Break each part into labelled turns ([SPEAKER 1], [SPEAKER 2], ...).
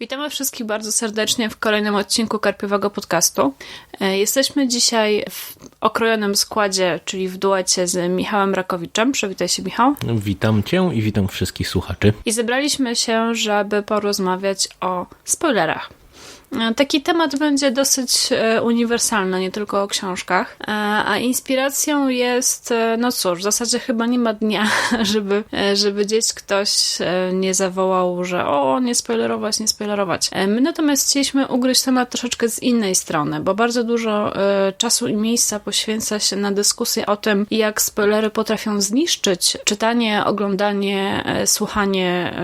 [SPEAKER 1] Witamy wszystkich bardzo serdecznie w kolejnym odcinku Karpiowego Podcastu. E, jesteśmy dzisiaj w okrojonym składzie, czyli w duecie z Michałem Rakowiczem. Przywitaj się, Michał.
[SPEAKER 2] Witam Cię i witam wszystkich słuchaczy.
[SPEAKER 1] I zebraliśmy się, żeby porozmawiać o spoilerach. Taki temat będzie dosyć e, uniwersalny, nie tylko o książkach, e, a inspiracją jest, e, no cóż, w zasadzie chyba nie ma dnia, żeby, żeby gdzieś ktoś nie zawołał, że o, nie spoilerować, nie spoilerować. My natomiast chcieliśmy ugryźć temat troszeczkę z innej strony, bo bardzo dużo czasu i miejsca poświęca się na dyskusję o tym, jak spoilery potrafią zniszczyć czytanie, oglądanie, słuchanie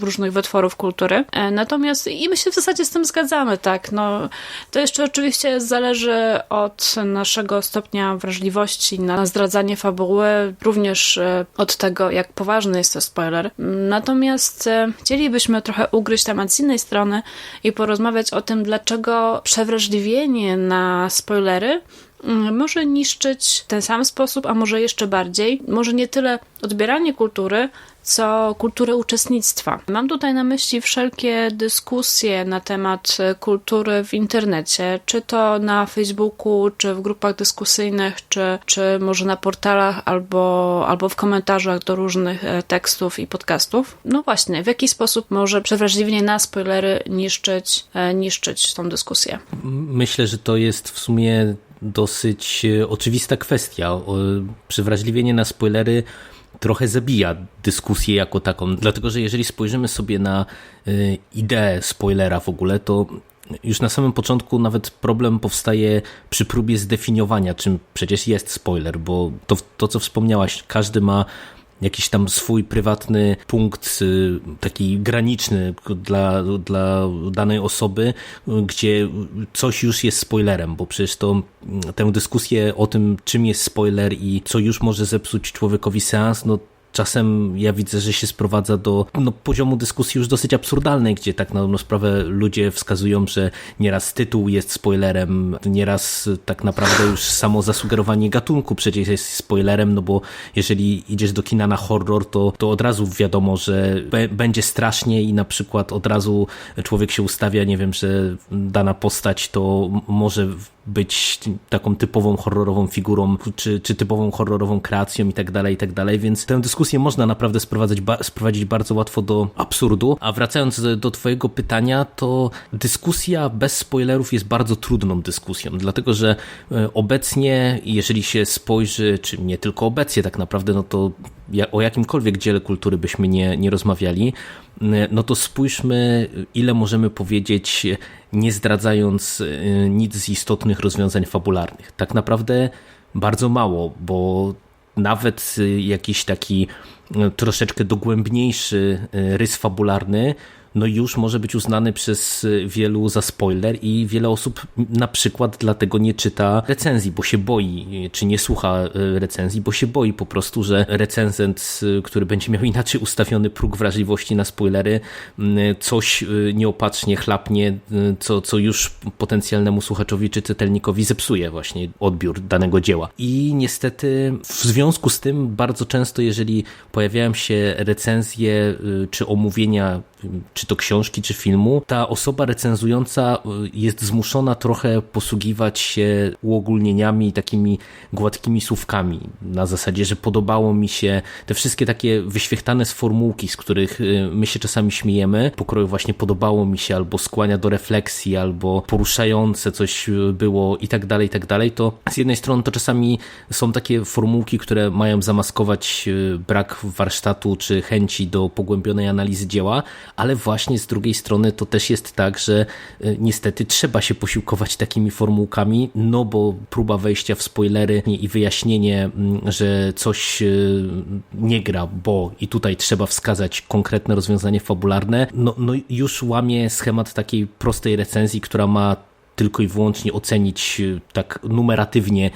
[SPEAKER 1] różnych wytworów kultury. Natomiast i my się w zasadzie z tym zgadzamy, tak. No, to jeszcze oczywiście zależy od naszego stopnia wrażliwości na zdradzanie fabuły, również e, od tego, jak poważny jest to spoiler. Natomiast e, chcielibyśmy trochę ugryźć temat z innej strony i porozmawiać o tym, dlaczego przewrażliwienie na spoilery mm, może niszczyć w ten sam sposób, a może jeszcze bardziej. Może nie tyle odbieranie kultury, co kulturę uczestnictwa. Mam tutaj na myśli wszelkie dyskusje na temat kultury w internecie, czy to na Facebooku, czy w grupach dyskusyjnych, czy, czy może na portalach, albo, albo w komentarzach do różnych e, tekstów i podcastów. No właśnie, w jaki sposób może przewrażliwienie na spoilery niszczyć, e, niszczyć tą dyskusję?
[SPEAKER 2] Myślę, że to jest w sumie dosyć e, oczywista kwestia. Przewrażliwienie na spoilery trochę zabija dyskusję jako taką. Dlatego, że jeżeli spojrzymy sobie na y, ideę spoilera w ogóle, to już na samym początku nawet problem powstaje przy próbie zdefiniowania, czym przecież jest spoiler, bo to, to co wspomniałaś, każdy ma jakiś tam swój prywatny punkt, y, taki graniczny dla, dla danej osoby, gdzie coś już jest spoilerem, bo przecież to tę dyskusję o tym, czym jest spoiler i co już może zepsuć człowiekowi seans, no czasem ja widzę, że się sprowadza do no, poziomu dyskusji już dosyć absurdalnej, gdzie tak na dobrą sprawę ludzie wskazują, że nieraz tytuł jest spoilerem, nieraz tak naprawdę już samo zasugerowanie gatunku przecież jest spoilerem, no bo jeżeli idziesz do kina na horror, to, to od razu wiadomo, że będzie strasznie i na przykład od razu człowiek się ustawia, nie wiem, że dana postać to może być taką typową horrorową figurą, czy, czy typową horrorową kreacją i tak dalej, i tak dalej, więc tę dyskusję można naprawdę sprowadzać, ba sprowadzić bardzo łatwo do absurdu. A wracając do twojego pytania, to dyskusja bez spoilerów jest bardzo trudną dyskusją, dlatego, że e, obecnie, jeżeli się spojrzy, czy nie tylko obecnie tak naprawdę, no to o jakimkolwiek dziele kultury byśmy nie, nie rozmawiali, no to spójrzmy, ile możemy powiedzieć, nie zdradzając e, nic z istotnych rozwiązań fabularnych. Tak naprawdę bardzo mało, bo nawet jakiś taki e, troszeczkę dogłębniejszy rys fabularny no już może być uznany przez wielu za spoiler i wiele osób na przykład dlatego nie czyta recenzji, bo się boi, czy nie słucha e, recenzji, bo się boi po prostu, że recenzent, który będzie miał inaczej ustawiony próg wrażliwości na spoilery, coś e, nieopatrznie chlapnie, co, co już potencjalnemu słuchaczowi czy czytelnikowi zepsuje właśnie odbiór danego dzieła. I niestety w związku z tym bardzo często, jeżeli pojawiają się recenzje czy omówienia czy to książki, czy filmu, ta osoba recenzująca y, jest zmuszona trochę posługiwać się uogólnieniami, takimi gładkimi słówkami. Na zasadzie, że podobało mi się te wszystkie takie wyświechtane sformułki, z których y, my się czasami śmiejemy, pokroju właśnie podobało mi się, albo skłania do refleksji, albo poruszające coś y, było i tak dalej, i tak dalej, to z jednej strony to czasami są takie formułki, które mają zamaskować brak warsztatu czy chęci do pogłębionej analizy dzieła, ale właśnie z drugiej strony to też jest tak, że e, niestety trzeba się posiłkować takimi formułkami, no bo próba wejścia w spoilery i wyjaśnienie, mm, że coś e, nie gra, bo i tutaj trzeba wskazać konkretne rozwiązanie fabularne, no, no już łamie schemat takiej prostej recenzji, która ma tylko i wyłącznie ocenić tak numeratywnie,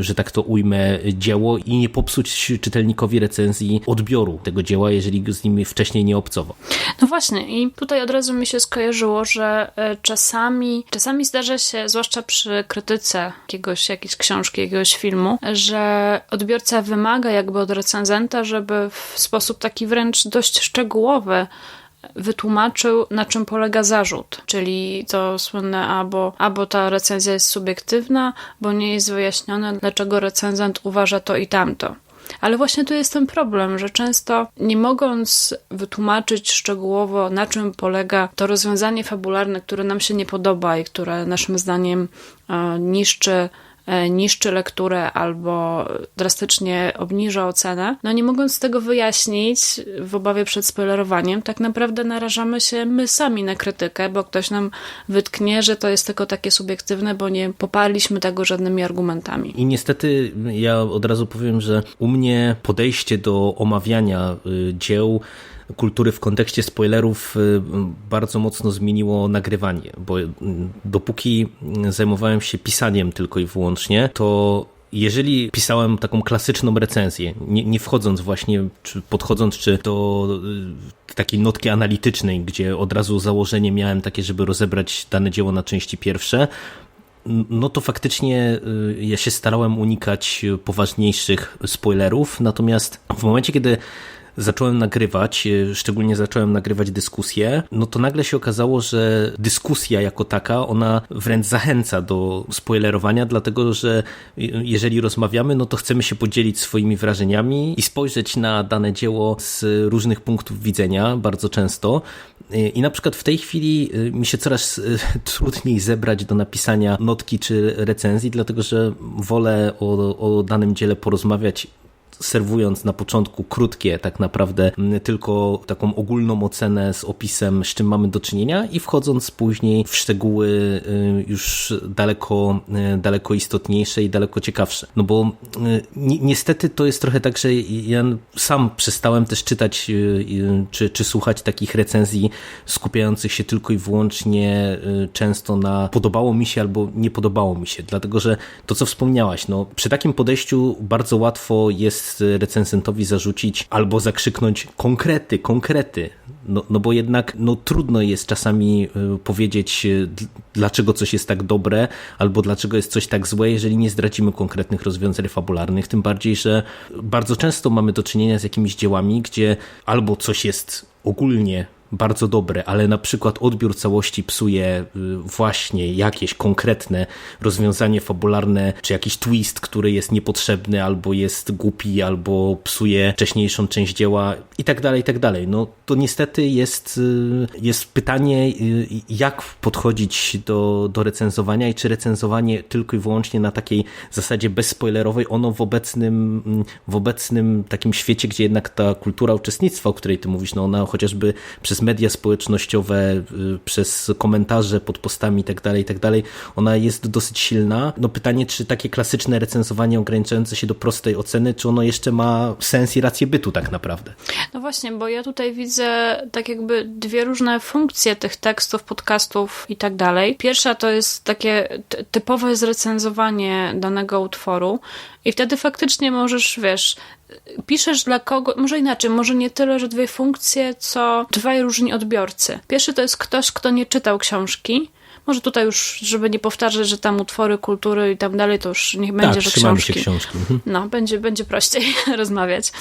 [SPEAKER 2] że tak to ujmę, dzieło i nie popsuć czytelnikowi recenzji odbioru tego dzieła, jeżeli z nimi wcześniej nie obcował.
[SPEAKER 1] No właśnie i tutaj od razu mi się skojarzyło, że czasami, czasami zdarza się, zwłaszcza przy krytyce jakiegoś, jakiejś książki, jakiegoś filmu, że odbiorca wymaga jakby od recenzenta, żeby w sposób taki wręcz dość szczegółowy wytłumaczył, na czym polega zarzut, czyli to słynne albo, albo ta recenzja jest subiektywna, bo nie jest wyjaśnione, dlaczego recenzent uważa to i tamto. Ale właśnie tu jest ten problem, że często nie mogąc wytłumaczyć szczegółowo, na czym polega to rozwiązanie fabularne, które nam się nie podoba i które naszym zdaniem e, niszczy niszczy lekturę albo drastycznie obniża ocenę, no nie mogąc tego wyjaśnić w obawie przed spoilerowaniem, tak naprawdę narażamy się my sami na krytykę, bo ktoś nam wytknie, że to jest tylko takie subiektywne, bo nie poparliśmy tego żadnymi argumentami.
[SPEAKER 2] I niestety ja od razu powiem, że u mnie podejście do omawiania y, dzieł kultury w kontekście spoilerów y, bardzo mocno zmieniło nagrywanie, bo y, dopóki zajmowałem się pisaniem tylko i wyłącznie, to jeżeli pisałem taką klasyczną recenzję, nie, nie, wchodząc właśnie, czy podchodząc czy do y, takiej notki analitycznej, gdzie od razu założenie miałem takie, żeby rozebrać dane dzieło na części pierwsze, no to faktycznie ja się starałem unikać poważniejszych spoilerów, natomiast w momencie, kiedy zacząłem nagrywać, e, szczególnie zacząłem nagrywać dyskusję, no to nagle się okazało, że dyskusja jako taka, ona wręcz zachęca do spoilerowania, dlatego że jeżeli rozmawiamy, no to chcemy się podzielić swoimi wrażeniami i spojrzeć na dane dzieło z różnych punktów widzenia, bardzo często. E, I na przykład w tej chwili e, mi się coraz trudniej zebrać do napisania notki czy recenzji, dlatego że wolę o, o danym dziele porozmawiać serwując na początku krótkie, tak naprawdę tylko taką ogólną ocenę z opisem, z czym mamy do czynienia i wchodząc później w szczegóły y, już daleko, y, daleko istotniejsze i daleko ciekawsze. No bo y, ni niestety to jest trochę tak, że ja sam przestałem też czytać czy, czy słuchać takich recenzji skupiających się tylko i wyłącznie często na podobało mi się albo nie podobało mi się, dlatego że to co wspomniałaś, no przy takim podejściu bardzo łatwo jest recenzentowi zarzucić albo zakrzyknąć konkrety, konkrety. No, no bo jednak no, trudno jest czasami y, powiedzieć, y, dlaczego coś jest tak dobre, albo dlaczego jest coś tak złe, jeżeli nie zdradzimy konkretnych rozwiązań fabularnych. Tym bardziej, że bardzo często mamy do czynienia z jakimiś dziełami, gdzie albo coś jest ogólnie bardzo dobre, ale na przykład odbiór całości psuje y, właśnie jakieś konkretne rozwiązanie fabularne, czy jakiś twist, który jest niepotrzebny, albo jest głupi, albo psuje wcześniejszą część dzieła i tak dalej, i tak dalej. No to niestety jest, y, jest pytanie, y, jak podchodzić do, do recenzowania i czy recenzowanie tylko i wyłącznie na takiej zasadzie bezspoilerowej, ono w obecnym, w obecnym takim świecie, gdzie jednak ta kultura uczestnictwa, o której ty mówisz, no ona chociażby przez przez media społecznościowe, y, przez komentarze pod postami itd., tak itd., tak ona jest dosyć silna. No pytanie, czy takie klasyczne recenzowanie ograniczające się do prostej oceny, czy ono jeszcze ma sens i rację bytu tak naprawdę?
[SPEAKER 1] No właśnie, bo ja tutaj widzę tak jakby dwie różne funkcje tych tekstów, podcastów i tak. Pierwsza to jest takie typowe zrecenzowanie danego utworu i wtedy faktycznie możesz, wiesz, piszesz dla kogo, może inaczej, może nie tyle, że dwie funkcje, co dwaj różni odbiorcy. Pierwszy to jest ktoś, kto nie czytał książki, może tutaj już, żeby nie powtarzać, że tam utwory kultury i tam dalej, to już niech będzie,
[SPEAKER 2] tak,
[SPEAKER 1] że książki.
[SPEAKER 2] Się książki. Mhm.
[SPEAKER 1] No, będzie, będzie prościej rozmawiać.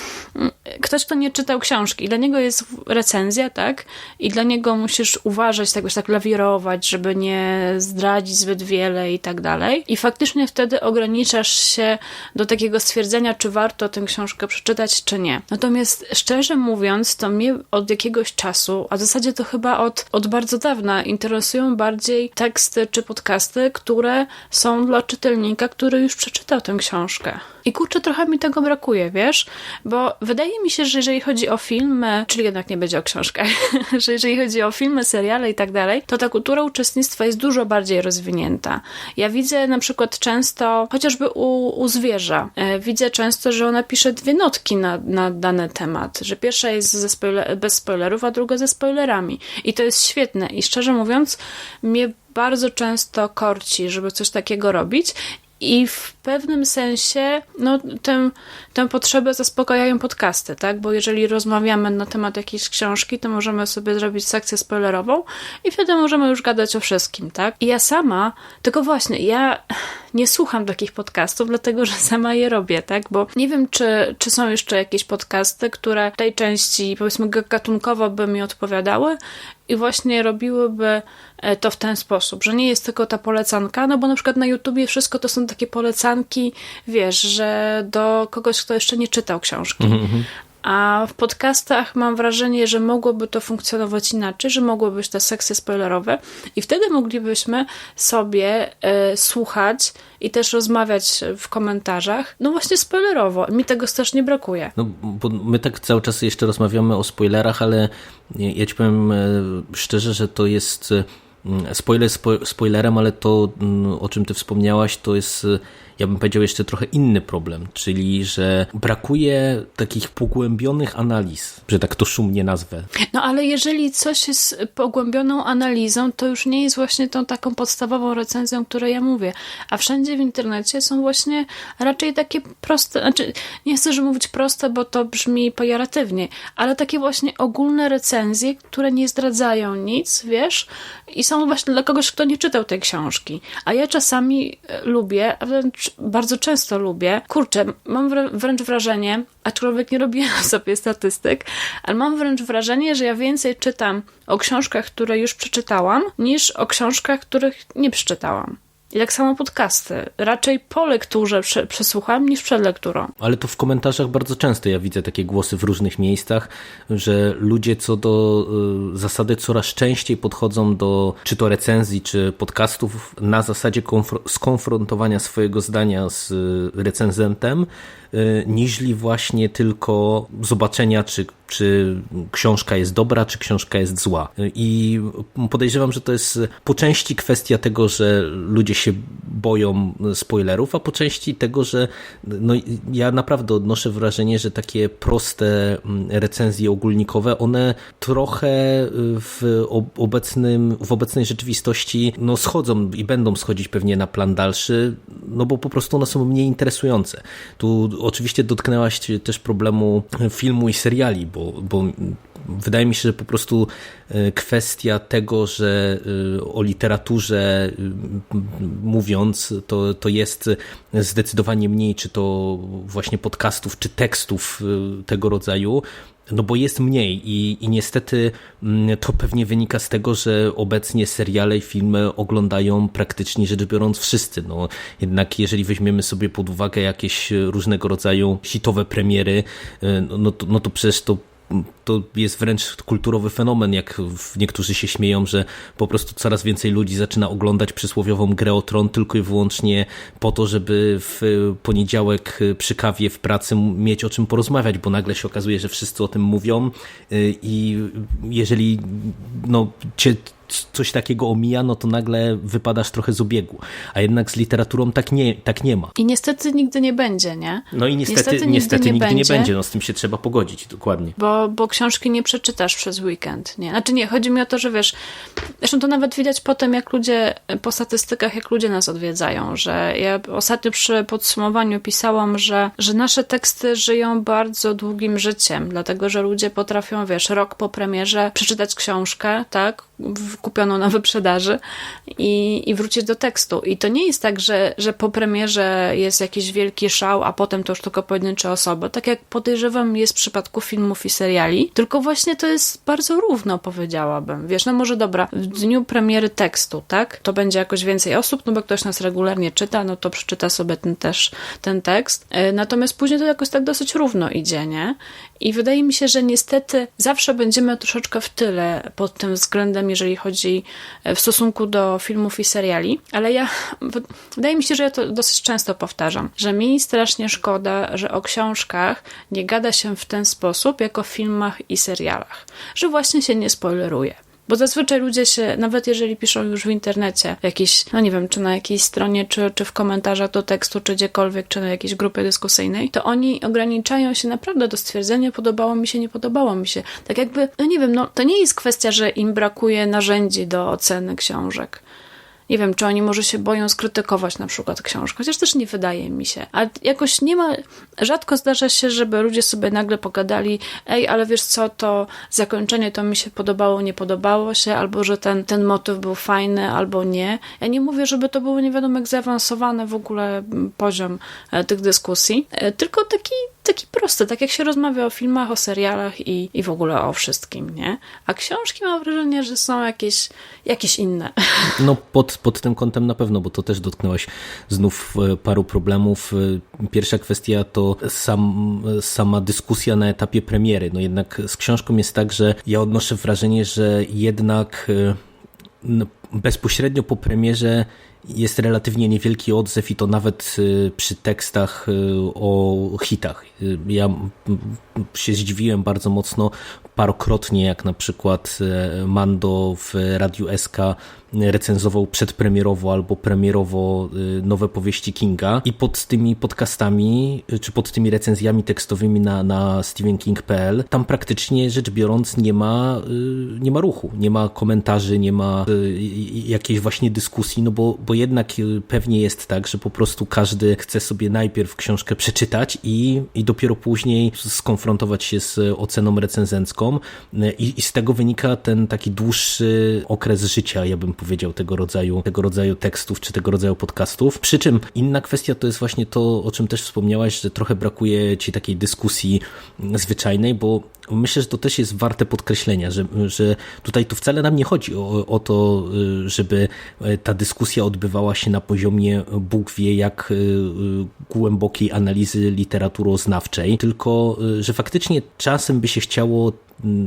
[SPEAKER 1] Ktoś, kto nie czytał książki, dla niego jest recenzja, tak? I dla niego musisz uważać, tak, tak lawirować, żeby nie zdradzić zbyt wiele i tak dalej. I faktycznie wtedy ograniczasz się do takiego stwierdzenia, czy warto tę książkę przeczytać, czy nie. Natomiast szczerze mówiąc, to mnie od jakiegoś czasu, a w zasadzie to chyba od, od bardzo dawna, interesują bardziej teksty czy podcasty, które są dla czytelnika, który już przeczytał tę książkę. I kurczę, trochę mi tego brakuje, wiesz? Bo wydaje mi się, że jeżeli chodzi o filmy, czyli jednak nie będzie o książkach, że jeżeli chodzi o filmy, seriale i tak dalej, to ta kultura uczestnictwa jest dużo bardziej rozwinięta. Ja widzę na przykład często, chociażby u, u zwierza, e, widzę często, że ona pisze dwie notki na, na dany temat, że pierwsza jest ze spoiler, bez spoilerów, a druga ze spoilerami. I to jest świetne. I szczerze mówiąc, mnie bardzo często korci, żeby coś takiego robić. I w pewnym sensie no, tę, tę potrzebę zaspokajają podcasty, tak? Bo jeżeli rozmawiamy na temat jakiejś książki, to możemy sobie zrobić sekcję spoilerową i wtedy możemy już gadać o wszystkim, tak? I ja sama, tylko właśnie, ja nie słucham takich podcastów, dlatego że sama je robię, tak? Bo nie wiem, czy, czy są jeszcze jakieś podcasty, które tej części, powiedzmy, gatunkowo by mi odpowiadały i właśnie robiłyby e, to w ten sposób, że nie jest tylko ta polecanka, no bo na przykład na YouTubie wszystko to są takie polecanki, wiesz, że do kogoś, kto jeszcze nie czytał książki. Mm-hmm. A w podcastach mam wrażenie, że mogłoby to funkcjonować inaczej, że mogłyby być te sekcje spoilerowe i wtedy moglibyśmy sobie e, słuchać i też rozmawiać w komentarzach, no właśnie spoilerowo. Mi tego strasznie brakuje.
[SPEAKER 2] No, bo my tak cały czas jeszcze rozmawiamy o spoilerach, ale ja ci powiem e, szczerze, że to jest e, spoiler spo, spoilerem, ale to, mm, o czym ty wspomniałaś, to jest ja bym powiedział jeszcze trochę inny problem, czyli że brakuje takich pogłębionych analiz, że tak to szumnie nazwę.
[SPEAKER 1] No ale jeżeli coś jest pogłębioną analizą, to już nie jest właśnie tą taką podstawową recenzją, której ja mówię. A wszędzie w internecie są właśnie raczej takie proste, znaczy nie chcę, żeby mówić proste, bo to brzmi pejoratywnie, ale takie właśnie ogólne recenzje, które nie zdradzają nic, wiesz, i są właśnie dla kogoś, kto nie czytał tej książki. A ja czasami lubię, a wręcz bardzo często lubię. Kurczę, mam wręcz wrażenie, aczkolwiek nie robię sobie statystyk, ale mam wręcz wrażenie, że ja więcej czytam o książkach, które już przeczytałam, niż o książkach, których nie przeczytałam. I tak samo podcasty. Raczej po lekturze przesłucham niż przed lekturą.
[SPEAKER 2] Ale to w komentarzach bardzo często ja widzę takie głosy w różnych miejscach, że ludzie co do y, zasady coraz częściej podchodzą do czy to recenzji, czy podcastów na zasadzie skonfrontowania swojego zdania z y, recenzentem, y, niźli właśnie tylko zobaczenia, czy czy książka jest dobra, czy książka jest zła. I podejrzewam, że to jest po części kwestia tego, że ludzie się boją spoilerów, a po części tego, że no, ja naprawdę odnoszę wrażenie, że takie proste mm, recenzje ogólnikowe, one trochę w, obecnym, w obecnej rzeczywistości no, schodzą i będą schodzić pewnie na plan dalszy, no bo po prostu one są mniej interesujące. Tu oczywiście dotknęłaś też problemu filmu i seriali, bo, bo wydaje mi się, że po prostu e, kwestia tego, że e, o literaturze mówiąc, to, to jest zdecydowanie mniej, czy to właśnie podcastów, czy tekstów tego rodzaju, no bo jest mniej i, i niestety to pewnie wynika z tego, że obecnie seriale i filmy oglądają praktycznie rzecz biorąc wszyscy. No, jednak jeżeli weźmiemy sobie pod uwagę jakieś różnego rodzaju hitowe premiery, no, no, to, no to przecież to to jest wręcz kulturowy fenomen, jak niektórzy się śmieją, że po prostu coraz więcej ludzi zaczyna oglądać przysłowiową grę o tron tylko i wyłącznie po to, żeby w poniedziałek przy kawie w pracy mieć o czym porozmawiać, bo nagle się okazuje, że wszyscy o tym mówią y, i jeżeli no, cię coś takiego omija, no to nagle wypadasz trochę z obiegu. A jednak z literaturą tak nie, tak nie ma.
[SPEAKER 1] I niestety nigdy nie będzie, nie?
[SPEAKER 2] No i niestety, niestety, nigdy, niestety nie, nigdy będzie. nie będzie. No z tym się trzeba pogodzić, dokładnie.
[SPEAKER 1] Bo, bo książki nie przeczytasz przez weekend, nie? Znaczy nie, chodzi mi o to, że wiesz, zresztą to nawet widać potem, jak ludzie, po statystykach, jak ludzie nas odwiedzają, że ja ostatnio przy podsumowaniu pisałam, że, że nasze teksty żyją bardzo długim życiem, dlatego, że ludzie potrafią, wiesz, rok po premierze przeczytać książkę, tak? Kupioną na wyprzedaży i, i wrócić do tekstu. I to nie jest tak, że, że po premierze jest jakiś wielki szał, a potem to już tylko pojedyncze osoby. Tak jak podejrzewam jest w przypadku filmów i seriali, tylko właśnie to jest bardzo równo, powiedziałabym. Wiesz, no może dobra, w dniu premiery tekstu, tak, to będzie jakoś więcej osób, no bo ktoś nas regularnie czyta, no to przeczyta sobie ten też, ten tekst. E, natomiast później to jakoś tak dosyć równo idzie, nie? I wydaje mi się, że niestety zawsze będziemy troszeczkę w tyle pod tym względem, jeżeli chodzi e, w stosunku do filmów i seriali, ale ja, wydaje mi się, że ja to dosyć często powtarzam, że mi strasznie szkoda, że o książkach nie gada się w ten sposób, jak o filmach i serialach, że właśnie się nie spoileruje. Bo zazwyczaj ludzie się, nawet jeżeli piszą już w internecie, jakiś, no nie wiem, czy na jakiejś stronie, czy, czy w komentarzach do tekstu, czy gdziekolwiek, czy na jakiejś grupie dyskusyjnej, to oni ograniczają się naprawdę do stwierdzenia, podobało mi się, nie podobało mi się. Tak jakby, no nie wiem, no to nie jest kwestia, że im brakuje narzędzi do oceny książek nie wiem, czy oni może się boją skrytykować na przykład książkę, chociaż też nie wydaje mi się. Ale jakoś nie ma, rzadko zdarza się, żeby ludzie sobie nagle pogadali, ej, ale wiesz co, to zakończenie to mi się podobało, nie podobało się, albo że ten, ten motyw był fajny, albo nie. Ja nie mówię, żeby to był nie wiadomo jak zaawansowany w ogóle poziom e, tych dyskusji, e, tylko taki taki prosty, tak jak się rozmawia o filmach, o serialach i, i w ogóle o wszystkim, nie? A książki mam wrażenie, że są jakieś, jakieś inne.
[SPEAKER 2] No pod, pod tym kątem na pewno, bo to też dotknęłaś znów e, paru problemów. E, pierwsza kwestia to sam, sama dyskusja na etapie premiery. No jednak z książką jest tak, że ja odnoszę wrażenie, że jednak e, bezpośrednio po premierze jest relatywnie niewielki odzew i to nawet y, przy tekstach y, o hitach. Y, ja się zdziwiłem bardzo mocno parokrotnie, jak na przykład Mando w Radiu SK recenzował przedpremierowo albo premierowo nowe powieści Kinga. I pod tymi podcastami, czy pod tymi recenzjami tekstowymi na, na stephenking.pl tam praktycznie rzecz biorąc nie ma, nie ma ruchu, nie ma komentarzy, nie ma jakiejś właśnie dyskusji, no bo, bo jednak y, pewnie jest tak, że po prostu każdy chce sobie najpierw książkę przeczytać i, i dopiero później skonfrontować się z oceną recenzencką. Y, i, i z tego wynika ten taki dłuższy okres życia, ja bym powiedział, tego rodzaju, tego rodzaju tekstów czy tego rodzaju podcastów. Przy czym inna kwestia to jest właśnie to, o czym też wspomniałaś, że trochę brakuje ci takiej dyskusji zwyczajnej, bo myślę, że to też jest warte podkreślenia, że, że tutaj tu wcale nam nie chodzi o, o to, y, żeby ta dyskusja odbywała się na poziomie Bóg wie jak y, y, głębokiej analizy literaturoznawczej, tylko że faktycznie czasem by się chciało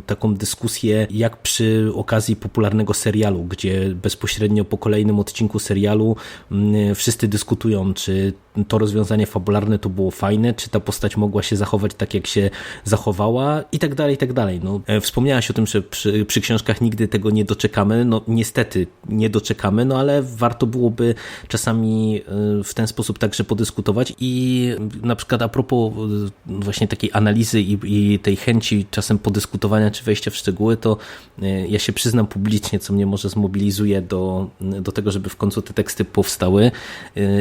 [SPEAKER 2] taką dyskusję jak przy okazji popularnego serialu, gdzie bezpośrednio po kolejnym odcinku serialu wszyscy dyskutują, czy to rozwiązanie fabularne to było fajne, czy ta postać mogła się zachować tak, jak się zachowała i tak dalej, i tak dalej. No, e, wspomniałaś o tym, że przy, przy książkach nigdy tego nie doczekamy, no niestety nie doczekamy, no ale warto byłoby czasami e, w ten sposób także podyskutować i na przykład a propos e, właśnie takiej analizy i, i tej chęci czasem podyskutowania czy wejścia w szczegóły, to ja się przyznam publicznie, co mnie może zmobilizuje do, do tego, żeby w końcu te teksty powstały.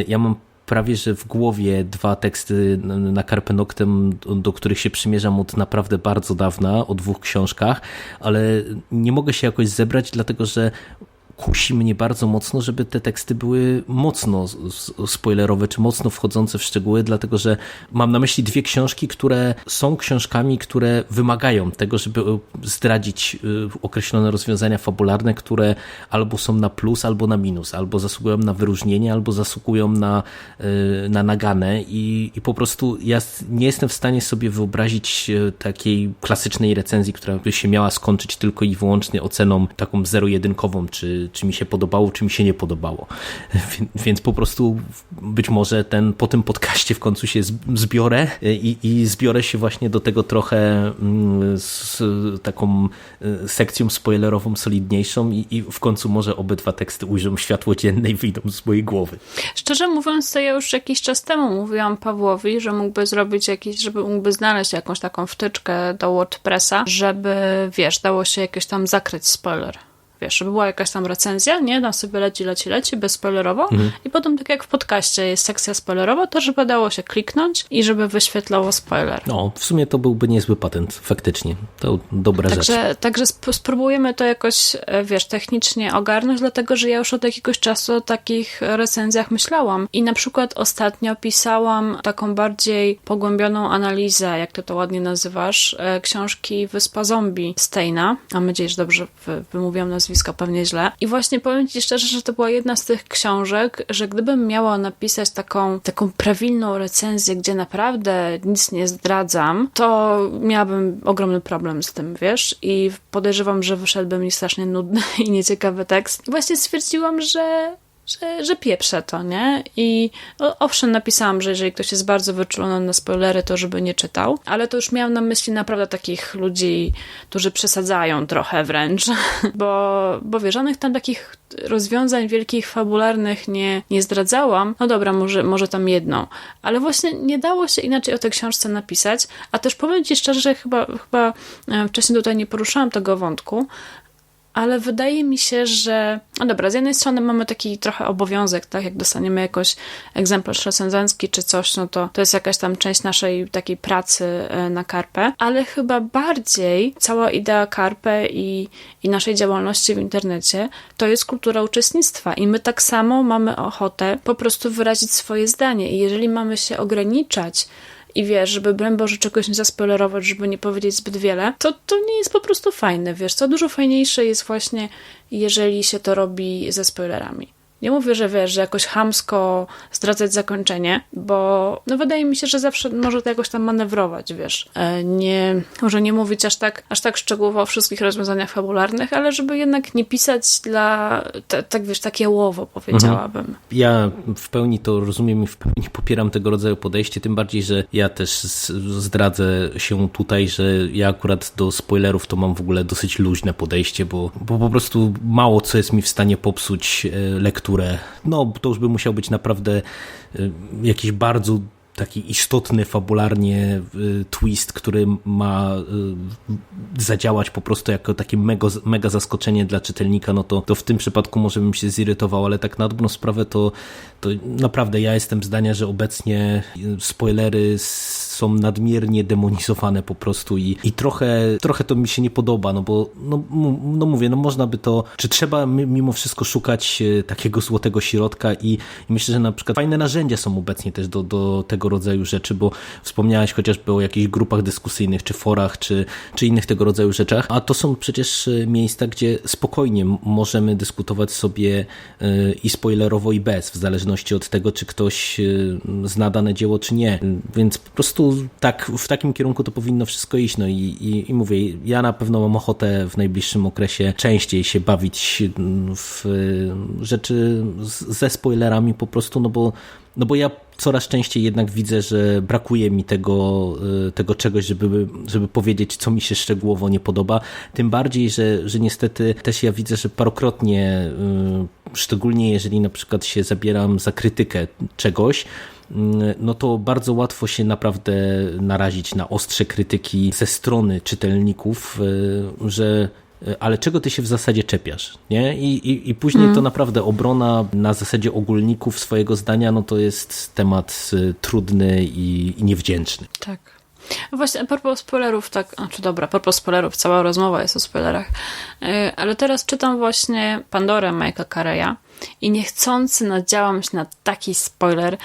[SPEAKER 2] Ja mam prawie że w głowie dwa teksty na Carpe Noctem, do których się przymierzam od naprawdę bardzo dawna, o dwóch książkach, ale nie mogę się jakoś zebrać, dlatego że kusi mnie bardzo mocno, żeby te teksty były mocno spoilerowe, czy mocno wchodzące w szczegóły, dlatego że mam na myśli dwie książki, które są książkami, które wymagają tego, żeby zdradzić y, określone rozwiązania fabularne, które albo są na plus, albo na minus, albo zasługują na wyróżnienie, albo zasługują na, y, na naganę i, i po prostu ja nie jestem w stanie sobie wyobrazić takiej klasycznej recenzji, która by się miała skończyć tylko i wyłącznie oceną taką zero-jedynkową, czy, czy, mi się podobało, czy mi się nie podobało. Więc po prostu być może ten, po tym podcaście w końcu się zbiorę i, i zbiorę się właśnie do tego trochę mm, z taką y, sekcją spoilerową solidniejszą i, i w końcu może obydwa teksty ujrzą światło dzienne i wyjdą z mojej głowy.
[SPEAKER 1] Szczerze mówiąc, to ja już jakiś czas temu mówiłam Pawłowi, że mógłby zrobić jakiś, żeby mógłby znaleźć jakąś taką wtyczkę do WordPressa, żeby, wiesz, dało się jakoś tam zakryć spoiler wiesz, żeby była jakaś tam recenzja, nie? Tam sobie leci, leci, leci, bezspoilerowo mhm. i potem tak jak w podcaście jest sekcja spoilerowa, to żeby dało się kliknąć i żeby wyświetlało spoiler.
[SPEAKER 2] No, w sumie to byłby niezły patent, faktycznie. To dobra
[SPEAKER 1] także,
[SPEAKER 2] rzecz.
[SPEAKER 1] Także spróbujemy to jakoś, e, wiesz, technicznie ogarnąć, dlatego, że ja już od jakiegoś czasu o takich recenzjach myślałam i na przykład ostatnio pisałam taką bardziej pogłębioną analizę, jak ty to ładnie nazywasz, e, książki Wyspa Zombie Steina. Mam nadzieję, że dobrze wymówiłam nazwisko nazwisko pewnie źle. I właśnie powiem Ci szczerze, że to była jedna z tych książek, że gdybym miała napisać taką, taką prawilną recenzję, gdzie naprawdę nic nie zdradzam, to miałabym ogromny problem z tym, wiesz? I podejrzewam, że wyszedłby mi strasznie nudny i nieciekawy tekst. I właśnie stwierdziłam, że że, że pieprzę to, nie? I owszem, napisałam, że jeżeli ktoś jest bardzo wyczulony na spoilery, to żeby nie czytał, ale to już miałam na myśli naprawdę takich ludzi, którzy przesadzają trochę wręcz, bo, bo wiesz, żadnych tam takich rozwiązań wielkich, fabularnych nie, nie zdradzałam. No dobra, może, może tam jedną, ale właśnie nie dało się inaczej o tej książce napisać, a też powiem Ci szczerze, że chyba, chyba e, wcześniej tutaj nie poruszałam tego wątku, ale wydaje mi się, że. No dobra, z jednej strony mamy taki trochę obowiązek, tak? Jak dostaniemy jakoś egzemplarz recenzencki czy coś, no to to jest jakaś tam część naszej takiej pracy e, na karpę, ale chyba bardziej cała idea karpę i, i naszej działalności w internecie to jest kultura uczestnictwa i my tak samo mamy ochotę po prostu wyrazić swoje zdanie i jeżeli mamy się ograniczać i wiesz, żeby broń Boże czegoś nie zaspoilerować, żeby nie powiedzieć zbyt wiele, to to nie jest po prostu fajne, wiesz, co dużo fajniejsze jest właśnie, jeżeli się to robi ze spoilerami. Nie mówię, że wiesz, że jakoś hamsko zdradzać zakończenie, bo no wydaje mi się, że zawsze może to jakoś tam manewrować, wiesz. E, nie, może nie mówić aż tak, aż tak szczegółowo o wszystkich rozwiązaniach fabularnych, ale żeby jednak nie pisać dla, tak wiesz, takie łowo powiedziałabym. Mhm.
[SPEAKER 2] Ja w pełni to rozumiem i w pełni popieram tego rodzaju podejście, tym bardziej, że ja też zdradzę się tutaj, że ja akurat do spoilerów to mam w ogóle dosyć luźne podejście, bo, bo po prostu mało co jest mi w stanie popsuć e, lekturę które, no to już by musiał być naprawdę y, jakiś bardzo taki istotny fabularnie y, twist, który ma y, zadziałać po prostu jako takie mega, mega zaskoczenie dla czytelnika, no to, to w tym przypadku może bym się zirytował, ale tak na dobrą sprawę to, to naprawdę ja jestem zdania, że obecnie spoilery są nadmiernie demonizowane po prostu i, i trochę, trochę to mi się nie podoba, no bo no, no mówię, no można by to, czy trzeba mimo wszystko szukać e, takiego złotego środka i, i myślę, że na przykład fajne narzędzia są obecnie też do, do tego rodzaju rzeczy, bo wspomniałeś chociażby o jakichś grupach dyskusyjnych, czy forach, czy, czy innych tego rodzaju rzeczach, a to są przecież e, miejsca, gdzie spokojnie możemy dyskutować sobie e, i spoilerowo i bez, w zależności od tego, czy ktoś zna dane dzieło, czy nie, więc po prostu tak, w takim kierunku to powinno wszystko iść. No i, i, i mówię, ja na pewno mam ochotę w najbliższym okresie częściej się bawić w rzeczy ze spoilerami po prostu, no bo, no bo ja coraz częściej jednak widzę, że brakuje mi tego, y, tego czegoś, żeby, żeby powiedzieć, co mi się szczegółowo nie podoba. Tym bardziej, że, że niestety też ja widzę, że parokrotnie, y, szczególnie jeżeli na przykład się zabieram za krytykę czegoś, Mm, no to bardzo łatwo się naprawdę narazić na ostrze krytyki ze strony czytelników, y, że y, ale czego ty się w zasadzie czepiasz, nie? I, i, i później mm. to naprawdę obrona na zasadzie ogólników swojego zdania, no to jest temat y, trudny i, i niewdzięczny.
[SPEAKER 1] Tak. No właśnie, a propos spoilerów, tak, znaczy dobra, a propos spoilerów, cała rozmowa jest o spoilerach, ale teraz czytam właśnie Pandorę Mike'a Careya i niechcący nadziałam się na taki spoiler,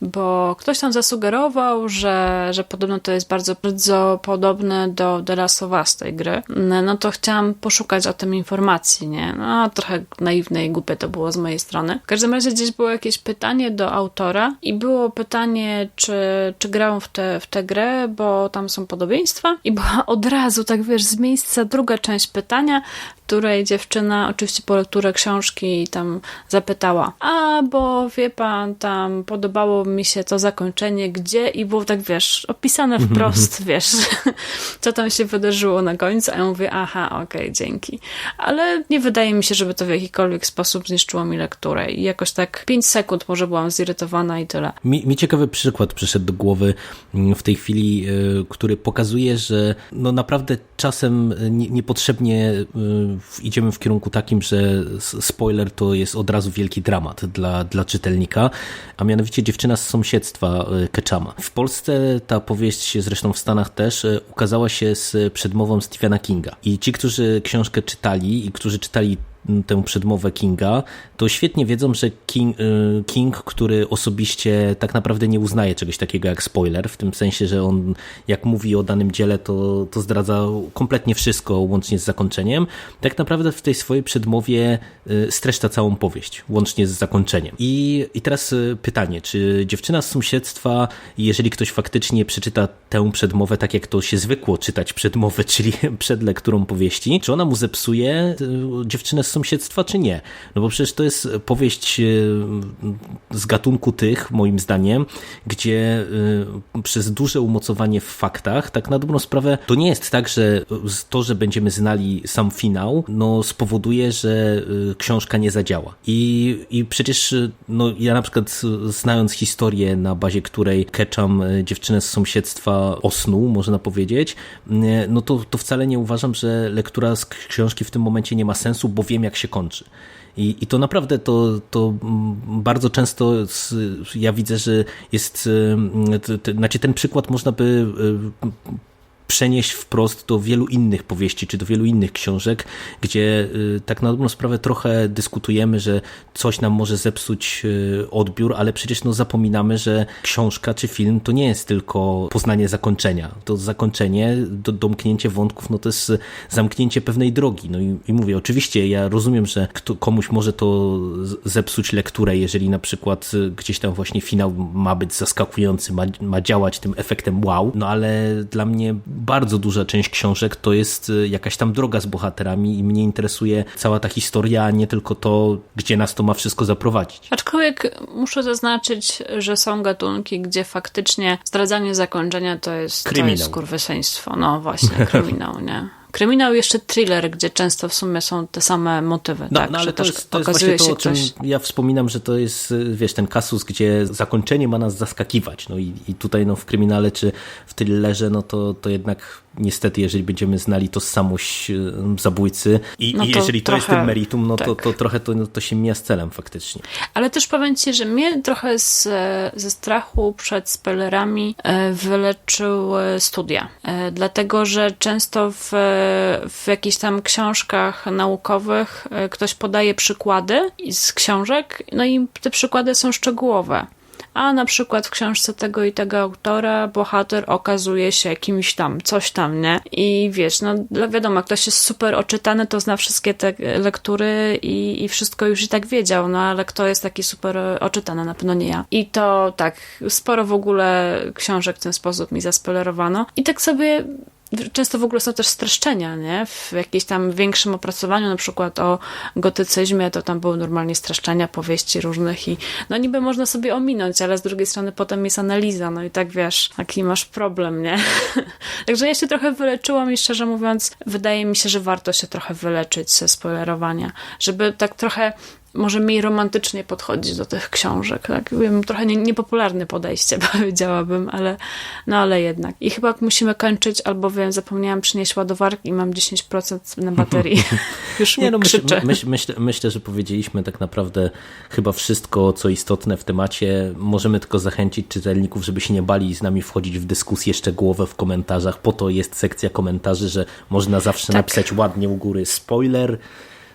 [SPEAKER 1] bo ktoś tam zasugerował, że, że podobno to jest bardzo, bardzo podobne do The Last of Us tej gry. No to chciałam poszukać o tym informacji, nie? No trochę naiwne i głupie to było z mojej strony. W każdym razie gdzieś było jakieś pytanie do autora i było pytanie, czy, czy grał w w tę grę, bo tam są podobieństwa i była od razu, tak wiesz, z miejsca druga część pytania, w której dziewczyna oczywiście po lekturze książki tam zapytała, a bo wie pan, tam podobało mi się to zakończenie, gdzie i było tak, wiesz, opisane mhm. wprost, wiesz, co tam się wydarzyło na końcu, a ja mówię, aha, okej, okay, dzięki. Ale nie wydaje mi się, żeby to w jakikolwiek sposób zniszczyło mi lekturę i jakoś tak 5 sekund może byłam zirytowana i tyle.
[SPEAKER 2] Mi, mi ciekawy przykład przyszedł do głowy mm, w tej chwili, y, który pokazuje, że no naprawdę czasem niepotrzebnie y, idziemy w kierunku takim, że spoiler to jest od razu wielki dramat dla, dla czytelnika, a mianowicie dziewczyna z sąsiedztwa e, Ketchama. W Polsce ta powieść, zresztą w Stanach też, e, ukazała się z przedmową Stephena Kinga. I ci, którzy książkę czytali i którzy czytali tę przedmowę Kinga, to świetnie wiedzą, że King, y, King, który osobiście tak naprawdę nie uznaje czegoś takiego jak spoiler, w tym sensie, że on jak mówi o danym dziele, to, to zdradza kompletnie wszystko, łącznie z zakończeniem, tak naprawdę w tej swojej przedmowie y, streszcza całą powieść, łącznie z zakończeniem. I, i teraz y, pytanie, czy dziewczyna z sąsiedztwa, jeżeli ktoś faktycznie przeczyta tę przedmowę tak, jak to się zwykło czytać przedmowę, czyli przed lekturą powieści, czy ona mu zepsuje dziewczynę z sąsiedztwa, czy nie? No bo przecież to jest powieść e, z gatunku tych, moim zdaniem, gdzie e, przez duże umocowanie w faktach, tak na dobrą sprawę, to nie jest tak, że to, że będziemy znali sam finał, no spowoduje, że książka nie zadziała. I, i przecież no, ja na przykład znając historię, na bazie której Ketchum dziewczynę z sąsiedztwa osnuł, można powiedzieć, no to, to wcale nie uważam, że lektura z książki w tym momencie nie ma sensu, bo wiem jak się kończy. I, I to naprawdę to, to bardzo często ja widzę, że jest, znaczy ten przykład można by przenieść wprost do wielu innych powieści, czy do wielu innych książek, gdzie y, tak na dobrą sprawę trochę dyskutujemy, że coś nam może zepsuć y, odbiór, ale przecież no zapominamy, że książka czy film to nie jest tylko poznanie zakończenia. To zakończenie, do, domknięcie wątków, no to jest zamknięcie pewnej drogi. No i, i mówię, oczywiście ja rozumiem, że kto, komuś może to zepsuć lekturę, jeżeli na przykład y, gdzieś tam właśnie finał ma być zaskakujący, ma, ma działać tym efektem wow, no ale dla mnie bardzo duża część książek to jest y, jakaś tam droga z bohaterami i mnie interesuje cała ta historia, a nie tylko to, gdzie nas to ma wszystko zaprowadzić.
[SPEAKER 1] Aczkolwiek muszę zaznaczyć, że są gatunki, gdzie faktycznie zdradzanie zakończenia to jest, kryminał. to jest kurwyseństwo. No właśnie, kryminał, nie? Kryminał jeszcze thriller, gdzie często w sumie są te same motywy.
[SPEAKER 2] No,
[SPEAKER 1] tak,
[SPEAKER 2] no ale to jest, to jest właśnie to, o czym ja wspominam, że to jest, wiesz, ten kasus, gdzie zakończenie ma nas zaskakiwać. No i, i tutaj no, w kryminale czy w thrillerze, no to, to jednak niestety, jeżeli będziemy znali tożsamość y, zabójcy i, no i jeżeli to jest tym meritum, no tak. to, to trochę to, no to się mija z celem faktycznie.
[SPEAKER 1] Ale też powiem Ci, że mnie trochę z, ze strachu przed spoilerami e, wyleczyły studia. E, dlatego, że często w, w jakichś tam książkach naukowych e, ktoś podaje przykłady z książek, no i te przykłady są szczegółowe a na przykład w książce tego i tego autora bohater okazuje się jakimś tam, coś tam, nie? I wiesz, no wiadomo, ktoś jest super oczytany, to zna wszystkie te lektury i, i wszystko już i tak wiedział, no ale kto jest taki super oczytany? Na pewno nie ja. I to tak, sporo w ogóle książek w ten sposób mi zaspoilerowano. I tak sobie często w ogóle są też streszczenia, nie? W jakimś tam większym opracowaniu, na przykład o gotycyzmie, to tam były normalnie streszczenia, powieści różnych i no niby można sobie ominąć, ale z drugiej strony potem jest analiza, no i tak wiesz, taki masz problem, nie? Także ja się trochę wyleczyłam i szczerze mówiąc, wydaje mi się, że warto się trochę wyleczyć ze spoilerowania, żeby tak trochę może mniej romantycznie podchodzić do tych książek. Tak? Wiem, trochę nie, niepopularne podejście, powiedziałabym, ale no ale jednak. I chyba musimy kończyć, albowiem zapomniałam przynieść ładowarki i mam 10% na baterii. Już nie, no, myśl,
[SPEAKER 2] myśl, myśl, myślę, że powiedzieliśmy tak naprawdę chyba wszystko, co istotne w temacie. Możemy tylko zachęcić czytelników, żeby się nie bali z nami wchodzić w dyskusje szczegółowe w komentarzach. Po to jest sekcja komentarzy, że można zawsze tak. napisać ładnie u góry spoiler,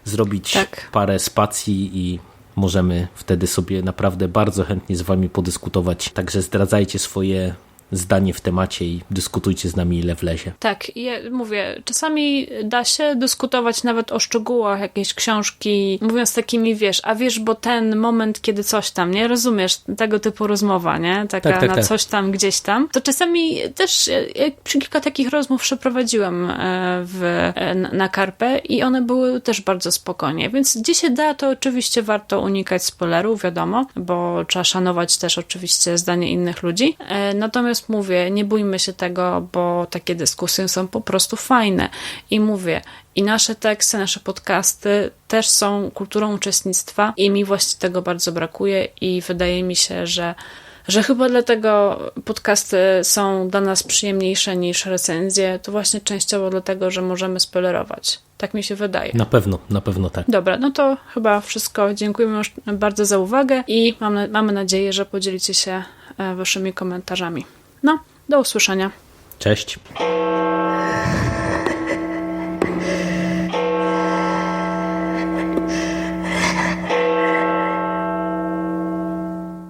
[SPEAKER 2] zrobić tak. parę spacji i możemy wtedy sobie naprawdę bardzo chętnie z Wami podyskutować. Także zdradzajcie swoje zdanie w temacie i dyskutujcie z nami ile wlezie.
[SPEAKER 1] Tak, ja mówię, czasami da się dyskutować nawet o szczegółach jakiejś książki, mówiąc takimi, wiesz, a wiesz, bo ten moment, kiedy coś tam, nie rozumiesz, tego typu rozmowa, nie? Taka tak, tak, na tak. coś tam, gdzieś tam, to czasami też ja kilka takich rozmów przeprowadziłam e, w, e, na Karpę i one były też bardzo spokojnie, więc gdzie się da, to oczywiście warto unikać spoilerów, wiadomo, bo trzeba szanować też oczywiście zdanie innych ludzi, e, natomiast Natomiast mówię, nie bójmy się tego, bo takie dyskusje są po prostu fajne. I mówię, i nasze teksty, nasze podcasty też są kulturą uczestnictwa i mi właśnie tego bardzo brakuje i wydaje mi się, że że chyba dlatego podcasty są dla nas przyjemniejsze niż recenzje, to właśnie częściowo dlatego, że możemy spoilerować. Tak mi się wydaje.
[SPEAKER 2] Na pewno, na pewno tak.
[SPEAKER 1] Dobra, no to chyba wszystko. Dziękujemy już bardzo za uwagę i mamy, mamy nadzieję, że podzielicie się e, waszymi komentarzami. No, do usłyszenia.
[SPEAKER 2] Cześć.